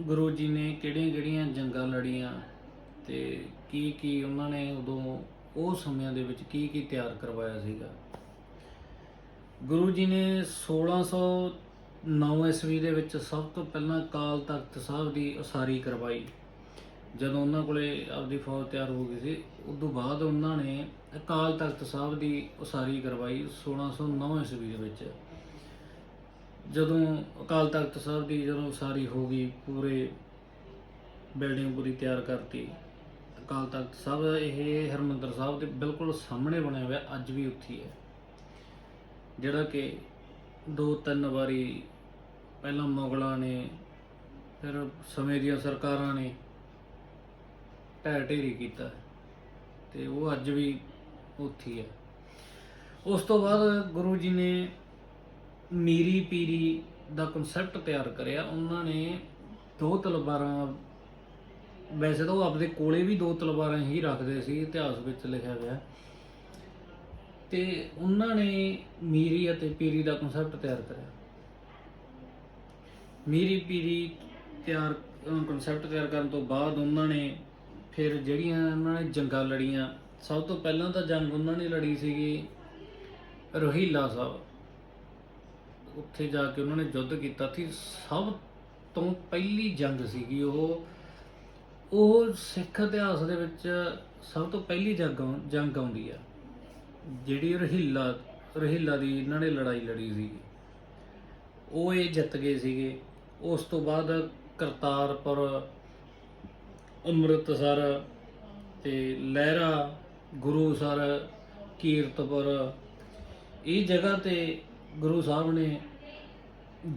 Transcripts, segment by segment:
ਗੁਰੂ ਜੀ ਨੇ ਕਿਹੜੀਆਂ-ਕਿਹੜੀਆਂ ਜੰਗਾਂ ਲੜੀਆਂ ਤੇ ਕੀ ਕੀ ਉਹਨਾਂ ਨੇ ਉਦੋਂ ਉਹ ਸਮਿਆਂ ਦੇ ਵਿੱਚ ਕੀ ਕੀ ਤਿਆਰ ਕਰਵਾਇਆ ਸੀਗਾ? ਗੁਰੂ ਜੀ ਨੇ 1609 ਈਸਵੀ ਦੇ ਵਿੱਚ ਸਭ ਤੋਂ ਪਹਿਲਾਂ ਕਾਲ ਤਖਤ ਸਾਹਿਬ ਦੀ ਉਸਾਰੀ ਕਰਵਾਈ। ਜਦੋਂ ਉਹਨਾਂ ਕੋਲੇ ਆਪਦੀ ਫੌਜ ਤਿਆਰ ਹੋ ਗਈ ਸੀ ਉਸ ਤੋਂ ਬਾਅਦ ਉਹਨਾਂ ਨੇ ਅਕਾਲ ਤਖਤ ਸਾਹਿਬ ਦੀ ਉਸਾਰੀ ਕਰਵਾਈ 1609 ਈਸਵੀ ਦੇ ਵਿੱਚ। ਜਦੋਂ ਅਕਾਲ ਤਖਤ ਸਾਹਿਬ ਦੀ ਜਦੋਂ ਉਸਾਰੀ ਹੋ ਗਈ, ਪੂਰੇ ਬਿਲਡਿੰਗ ਪੂਰੀ ਤਿਆਰ ਕਰਤੀ, ਅਕਾਲ ਤਖਤ ਸਾਹਿਬ ਇਹ ਹਰਮੰਦਰ ਸਾਹਿਬ ਦੇ ਬਿਲਕੁਲ ਸਾਹਮਣੇ ਬਣਿਆ ਹੋਇਆ, ਅੱਜ ਵੀ ਉੱਥੇ ਹੈ ਜਿਹੜਾ ਕਿ ਦੋ ਤਿੰਨ ਵਾਰੀ ਪਹਿਲਾਂ ਮੁਗਲਾਂ ਨੇ, ਫਿਰ ਸਮੇਂ ਦੀਆਂ ਸਰਕਾਰਾਂ ਨੇ ਢਹਿ ਢੇਰੀ ਕੀਤਾ ਤੇ ਉਹ ਅੱਜ ਵੀ ਉੱਥੇ ਹੈ। ਉਸ ਤੋਂ ਬਾਅਦ ਗੁਰੂ ਜੀ ਨੇ ਮੀਰੀ ਪੀਰੀ ਦਾ ਕਨਸੈਪਟ ਤਿਆਰ ਕਰਿਆ। ਉਹਨਾਂ ਨੇ ਦੋ ਤਲਵਾਰਾਂ, ਵੈਸੇ ਤਾਂ ਉਹ ਆਪਦੇ ਕੋਲੇ ਵੀ ਦੋ ਤਲਵਾਰਾਂ ਹੀ ਰੱਖਦੇ ਸੀ, ਇਤਿਹਾਸ ਵਿੱਚ ਲਿਖਿਆ ਗਿਆ। ਤੇ ਉਹਨਾਂ ਨੇ ਮੀਰੀ ਅਤੇ ਪੀਰੀ ਦਾ ਕਨਸੈਪਟ ਤਿਆਰ ਕਰਿਆ। ਮੀਰੀ ਪੀਰੀ ਤਿਆਰ ਕਨਸੈਪਟ ਤਿਆਰ ਕਰਨ ਤੋਂ ਬਾਅਦ ਉਹਨਾਂ ਨੇ ਫਿਰ ਜਿਹੜੀਆਂ ਉਹਨਾਂ ਨੇ ਜੰਗਾਂ ਲੜੀਆਂ, ਸਭ ਤੋਂ ਪਹਿਲਾਂ ਤਾਂ ਜੰਗ ਉਹਨਾਂ ਨੇ ਲੜੀ ਸੀਗੀ ਰੋਹੀਲਾ ਸਾਹਿਬ। ਉੱਥੇ ਜਾ ਕੇ ਉਹਨਾਂ ਨੇ ਯੁੱਧ ਕੀਤਾ ਸੀ, ਸਭ ਤੋਂ ਪਹਿਲੀ ਜੰਗ ਸੀਗੀ ਉਹ। ਉਹ ਸਿੱਖ ਇਤਿਹਾਸ ਦੇ ਵਿੱਚ ਸਭ ਤੋਂ ਪਹਿਲੀ ਜੰਗ ਆਉਂ- ਜੰਗ ਆਉਂਦੀ ਆ, ਜਿਹੜੀ ਰਹੀਲਾ ਰਹੀਲਾ ਦੀ ਇਹਨਾਂ ਨੇ ਲੜਾਈ ਲੜੀ ਸੀ ਉਹ ਇਹ ਜਿੱਤ ਗਏ ਸੀਗੇ। ਉਸ ਤੋਂ ਬਾਅਦ ਕਰਤਾਰਪੁਰ, ਅੰਮ੍ਰਿਤਸਰ ਤੇ ਲਹਿਰਾ, ਗੁਰੂਸਰ, ਕੀਰਤਪੁਰ, ਇਹ ਜਗ੍ਹਾ ਤੇ ਗੁਰੂ ਸਾਹਿਬ ਨੇ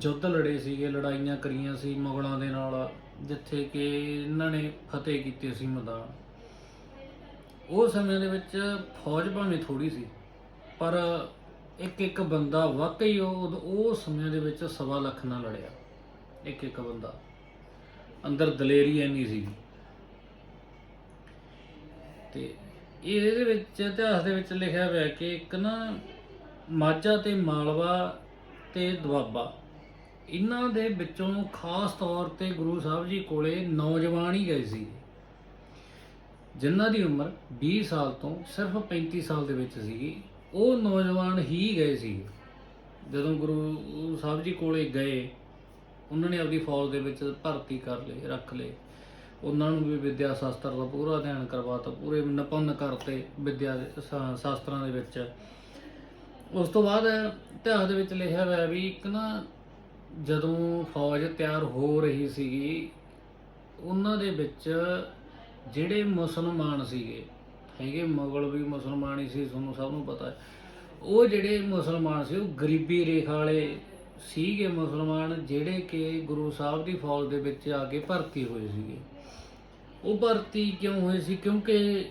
ਯੁੱਧ ਲੜੇ ਸੀਗੇ, ਲੜਾਈਆਂ ਕਰੀਆਂ ਸੀ ਮੁਗਲਾਂ ਦੇ ਨਾਲ, ਜਿੱਥੇ ਕਿ ਇਹਨਾਂ ਨੇ ਫਤਿਹ ਕੀਤੇ ਸੀ ਮੈਦਾਨ। ਉਹ ਸਮੇਂ ਦੇ ਵਿੱਚ ਫੌਜ ਭਾਵੇਂ ਥੋੜੀ ਸੀ, ਪਰ ਇੱਕ ਇੱਕ ਬੰਦਾ ਵਾਕਈ ਉਹ ਉਹ ਸਮੇਂ ਦੇ ਵਿੱਚ ਸਵਾ ਲੱਖ ਨਾਲ ਲੜਿਆ, ਇੱਕ ਇੱਕ ਬੰਦਾ। ਅੰਦਰ ਦਲੇਰੀ ਐਨੀ ਸੀ। ਤੇ ਇਹਦੇ ਵਿੱਚ ਇਤਿਹਾਸ ਦੇ ਵਿੱਚ ਲਿਖਿਆ ਹੋਇਆ ਕਿ ਇੱਕ ਨਾ ਮਾਝਾ ਤੇ ਮਾਲਵਾ ਤੇ ਦੁਆਬਾ। ਇਹਨਾਂ ਦੇ ਵਿੱਚੋਂ ਖਾਸ ਤੌਰ ਤੇ ਗੁਰੂ ਸਾਹਿਬ ਜੀ ਕੋਲੇ ਨੌਜਵਾਨ ਹੀ ਗਏ ਸੀ। ਜਿਨ੍ਹਾਂ ਦੀ ਉਮਰ 20 ਸਾਲ ਤੋਂ ਸਿਰਫ 35 ਸਾਲ ਦੇ ਵਿੱਚ ਸੀਗੀ, ਉਹ ਨੌਜਵਾਨ ਹੀ ਗਏ ਸੀ। ਜਦੋਂ ਗੁਰੂ ਸਾਹਿਬ ਜੀ ਕੋਲੇ ਗਏ, ਉਹਨਾਂ ਨੇ ਆਪਣੀ ਫੌਜ ਦੇ ਵਿੱਚ ਭਰਤੀ ਕਰ ਲਏ, ਰੱਖ ਲਏ। ਉਹਨਾਂ ਨੂੰ ਵੀ ਵਿਦਿਆ ਸ਼ਾਸਤਰ ਦਾ ਪੂਰਾ ਅਧਿਐਨ ਕਰਵਾਤਾ ਪੂਰੇ ਨਿਪੁੰਨ ਕਰਤੇ ਵਿਦਿਆ ਦੇ ਸ਼ਾਸਤਰਾਂ ਦੇ ਵਿੱਚ। ਉਸ ਤੋਂ ਬਾਅਦ ਇਤਿਹਾਸ ਦੇ ਵਿੱਚ ਲਿਖਿਆ ਹੋਇਆ ਵੀ ਇੱਕ ਨਾ ਜਦੋਂ ਫੌਜ ਤਿਆਰ ਹੋ ਰਹੀ ਸੀਗੀ, ਉਹਨਾਂ ਦੇ ਵਿੱਚ ਜਿਹੜੇ ਮੁਸਲਮਾਨ ਸੀਗੇ, ਹੈਗੇ ਮੁਗਲ ਵੀ ਮੁਸਲਮਾਨ ਹੀ ਸੀ, ਤੁਹਾਨੂੰ ਸਭ ਨੂੰ ਪਤਾ ਹੈ, ਉਹ ਜਿਹੜੇ ਮੁਸਲਮਾਨ ਸੀ, ਉਹ ਗਰੀਬੀ ਰੇਖਾ ਵਾਲੇ ਸੀਗੇ ਮੁਸਲਮਾਨ, ਜਿਹੜੇ ਕਿ ਗੁਰੂ ਸਾਹਿਬ ਦੀ ਫੌਜ ਦੇ ਵਿੱਚ ਆ ਕੇ ਭਰਤੀ ਹੋਏ ਸੀਗੇ। ਉਹ ਭਰਤੀ ਕਿਉਂ ਹੋਏ ਸੀ? ਕਿਉਂਕਿ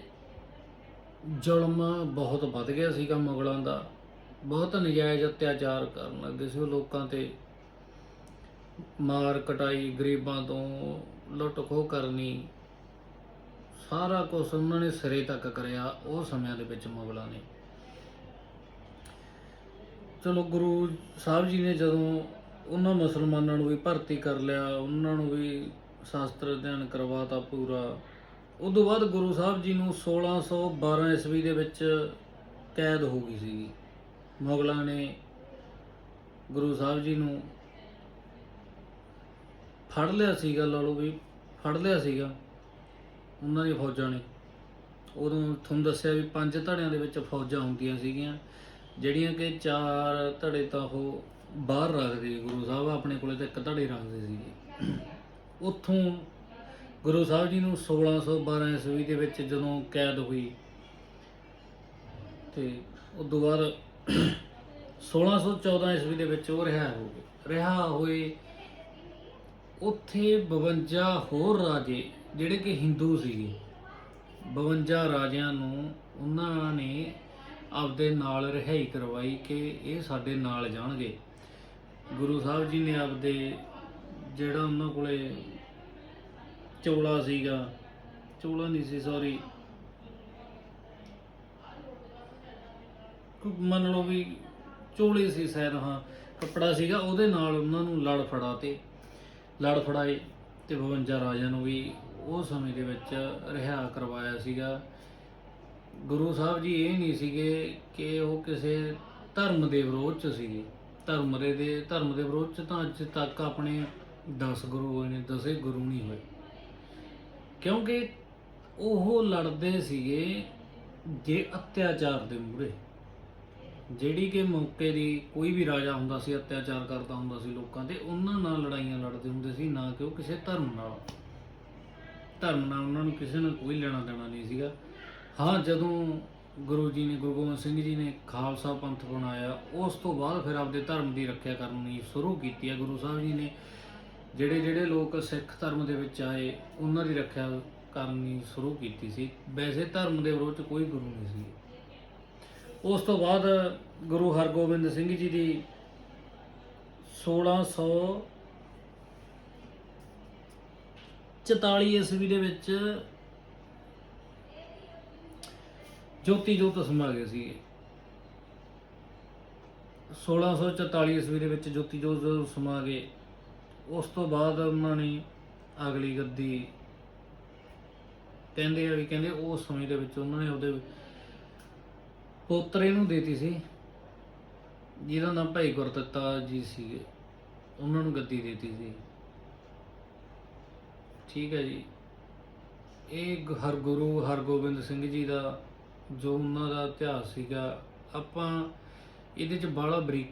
ਜ਼ੁਲਮ ਬਹੁਤ ਵੱਧ ਗਿਆ ਸੀਗਾ ਮੁਗਲਾਂ ਦਾ। ਬਹੁਤ ਨਜਾਇਜ਼ ਅਤਿਆਚਾਰ ਕਰਨ ਲੱਗੇ ਸੀ ਉਹ ਲੋਕਾਂ ਤੇ। ਮਾਰ ਕਟਾਈ ਗਰੀਬਾਂ ਤੋਂ ਲੁੱਟ ਖੋਹ ਕਰਨੀ, ਸਾਰਾ ਕੁਝ ਉਹਨਾਂ ਨੇ ਸਿਰੇ ਤੱਕ ਕਰਿਆ, ਉਹ ਸਮਿਆਂ ਦੇ ਵਿੱਚ ਮੁਗਲਾਂ ਨੇ। ਚਲੋ ਗੁਰੂ ਸਾਹਿਬ ਜੀ ਨੇ ਜਦੋਂ ਉਹਨਾਂ ਮੁਸਲਮਾਨਾਂ ਨੂੰ ਵੀ ਭਰਤੀ ਕਰ ਲਿਆ, ਉਹਨਾਂ ਨੂੰ ਵੀ ਸ਼ਾਸਤਰ ਅਧਿਐਨ ਕਰਵਾਤਾ ਪੂਰਾ, ਉਦੋਂ ਬਾਅਦ ਗੁਰੂ ਸਾਹਿਬ ਜੀ ਨੂੰ 1612 ਈਸਵੀ ਦੇ ਵਿੱਚ ਕੈਦ ਹੋ ਗਈ ਸੀ ਮੁਗਲਾਂ ਨੇ ਗੁਰੂ ਸਾਹਿਬ ਜੀ ਨੂੰ ਫੜ ਲਿਆ ਸੀਗਾ, ਲਾ ਲਓ ਵੀ ਫੜ ਲਿਆ ਸੀਗਾ ਉਹਨਾਂ ਦੀ ਫੌਜਾਂ ਨੇ। ਉਦੋਂ ਤੁਹਾਨੂੰ ਦੱਸਿਆ ਵੀ ਪੰਜ ਧੜਿਆਂ ਦੇ ਵਿੱਚ ਫੌਜਾਂ ਹੁੰਦੀਆਂ ਸੀਗੀਆਂ, ਜਿਹੜੀਆਂ ਕਿ ਚਾਰ ਧੜੇ ਤਾਂ ਉਹ ਬਾਹਰ ਰੱਖਦੇ ਗੁਰੂ ਸਾਹਿਬ ਆਪਣੇ ਕੋਲੇ ਤਾਂ ਇੱਕ ਧੜੇ ਰੱਖਦੇ ਸੀਗੇ। ਉੱਥੋਂ ਗੁਰੂ ਸਾਹਿਬ ਜੀ ਨੂੰ 1612 ਈਸਵੀ ਦੇ ਵਿੱਚ ਜਦੋਂ ਕੈਦ ਹੋਈ ਤੇ ਉਸ ਤੋਂ ਬਾਅਦ 1614 ਈਸਵੀ ਦੇ ਵਿੱਚ ਉਹ ਰਿਹਾ ਹੋ ਗਏ ਰਿਹਾ ਹੋਏ ਉੱਥੇ 52 ਹੋਰ ਰਾਜੇ ਜਿਹੜੇ ਕਿ ਹਿੰਦੂ ਸੀਗੇ। 52 ਰਾਜਿਆਂ ਨੂੰ ਉਹਨਾਂ ਨੇ ਆਪਦੇ ਨਾਲ ਰਿਹਾਈ ਕਰਵਾਈ ਕਿ ਇਹ ਸਾਡੇ ਨਾਲ ਜਾਣਗੇ। ਗੁਰੂ ਸਾਹਿਬ ਜੀ ਨੇ ਆਪਦੇ ਜਿਹੜਾ ਉਹਨਾਂ ਕੋਲੇ ਚੋਲਾ ਸੀਗਾ, ਚੋਲਾ ਨਹੀਂ ਸੀ ਸੌਰੀ ਮੰਨ ਲਓ ਵੀ ਚੋਲੇ ਸੀ ਸ਼ਾਇਦ, ਹਾਂ, ਕੱਪੜਾ ਸੀਗਾ, ਉਹਦੇ ਨਾਲ ਉਹਨਾਂ ਨੂੰ ਲੜ ਫੜਾ ਤੇ, ਲੜ ਫੜਾਏ ਤੇ 52 ਰਾਜਿਆਂ ਨੂੰ ਵੀ ਉਹ ਸਮੇਂ ਦੇ ਵਿੱਚ ਰਿਹਾ ਕਰਵਾਇਆ ਸੀਗਾ। ਗੁਰੂ ਸਾਹਿਬ ਜੀ ਇਹ ਨਹੀਂ ਸੀਗੇ ਕਿ ਉਹ ਕਿਸੇ ਧਰਮ ਦੇ ਵਿਰੋਧ ਚ ਸੀਗੇ। ਧਰਮ ਦੇ ਦੇ, ਧਰਮ ਦੇ ਵਿਰੋਧ ਚ ਤਾਂ ਅੱਜ ਤੱਕ ਆਪਣੇ 10 ਗੁਰੂ ਹੋਏ ਨੇ 10 ਗੁਰੂ ਨਹੀਂ ਹੋਏ। ਕਿਉਂਕਿ ਉਹ ਲੜਦੇ ਸੀਗੇ ਜੇ ਅਤਿਆਚਾਰ ਦੇ ਮੂਹਰੇ। ਜਿਹੜੀ ਕਿ ਮੌਕੇ ਦੀ ਕੋਈ ਵੀ ਰਾਜਾ ਹੁੰਦਾ ਸੀ, ਅਤਿਆਚਾਰ ਕਰਦਾ ਹੁੰਦਾ ਸੀ ਲੋਕਾਂ ਤੇ, ਉਹਨਾਂ ਨਾਲ ਲੜਾਈਆਂ ਲੜਦੇ ਹੁੰਦੇ ਸੀ, ਨਾ ਕਿ ਉਹ ਕਿਸੇ ਧਰਮ ਨਾਲ। ਧਰਮ ਨਾਲ ਉਹਨਾਂ ਨੂੰ ਕਿਸੇ ਨਾਲ ਕੋਈ ਲੈਣਾ ਦੇਣਾ ਨਹੀਂ ਸੀਗਾ। ਹਾਂ, ਜਦੋਂ ਗੁਰੂ ਜੀ ਨੇ, ਗੁਰੂ ਗੋਬਿੰਦ ਸਿੰਘ ਜੀ ਨੇ ਖਾਲਸਾ ਪੰਥ ਬਣਾਇਆ, ਉਸ ਤੋਂ ਬਾਅਦ ਫਿਰ ਆਪਦੇ ਧਰਮ ਦੀ ਰੱਖਿਆ ਕਰਨੀ ਸ਼ੁਰੂ ਕੀਤੀ ਹੈ। ਗੁਰੂ ਸਾਹਿਬ ਜੀ ਨੇ ਜਿਹੜੇ ਜਿਹੜੇ ਲੋਕ ਸਿੱਖ ਧਰਮ ਦੇ ਵਿੱਚ ਆਏ, ਉਹਨਾਂ ਦੀ ਰੱਖਿਆ ਕਰਨੀ ਸ਼ੁਰੂ ਕੀਤੀ ਸੀ। ਵੈਸੇ ਧਰਮ ਦੇ ਵਿਰੋਧ 'ਚ ਕੋਈ ਗੁਰੂ ਨਹੀਂ ਸੀ। ਉਸ ਤੋਂ ਬਾਅਦ ਗੁਰੂ ਹਰਗੋਬਿੰਦ ਸਿੰਘ ਜੀ ਦੀ 1644 ਈਸਵੀ ਦੇ ਵਿੱਚ ਜੋਤੀ ਜੋਤ ਸਮਾ ਗਏ ਸੀ 1644 ਈਸਵੀ ਦੇ ਵਿੱਚ ਜੋਤੀ ਜੋਤ ਸਮਾ ਗਏ ਉਸ ਤੋਂ ਬਾਅਦ ਉਹਨਾਂ ਨੇ ਅਗਲੀ ਗੱਦੀ ਕਹਿੰਦੇ ਆ ਵੀ ਕਹਿੰਦੇ ਉਸ ਸਮੇਂ ਦੇ ਵਿੱਚ ਉਹਨਾਂ ਨੇ ਉਹਦੇ ਪੋਤਰੇ ਨੂੰ ਦੇਤੀ ਸੀ ਜਿਹਦਾ ਨਾਮ ਭਾਈ ਗੁਰਦੱਤਾ ਜੀ ਸੀਗੇ। ਉਹਨਾਂ ਨੂੰ ਗੱਦੀ ਦੇਤੀ ਸੀ। ਠੀਕ ਹੈ ਜੀ। ਇਹ ਹਰ ਗੁਰੂ ਹਰਗੋਬਿੰਦ ਸਿੰਘ ਜੀ ਦਾ, ਜੋ ਉਹਨਾਂ ਦਾ ਇਤਿਹਾਸ ਸੀਗਾ, ਆਪਾਂ ਇਹਦੇ ਚ ਬਾਹਲਾ ਬਰੀਕ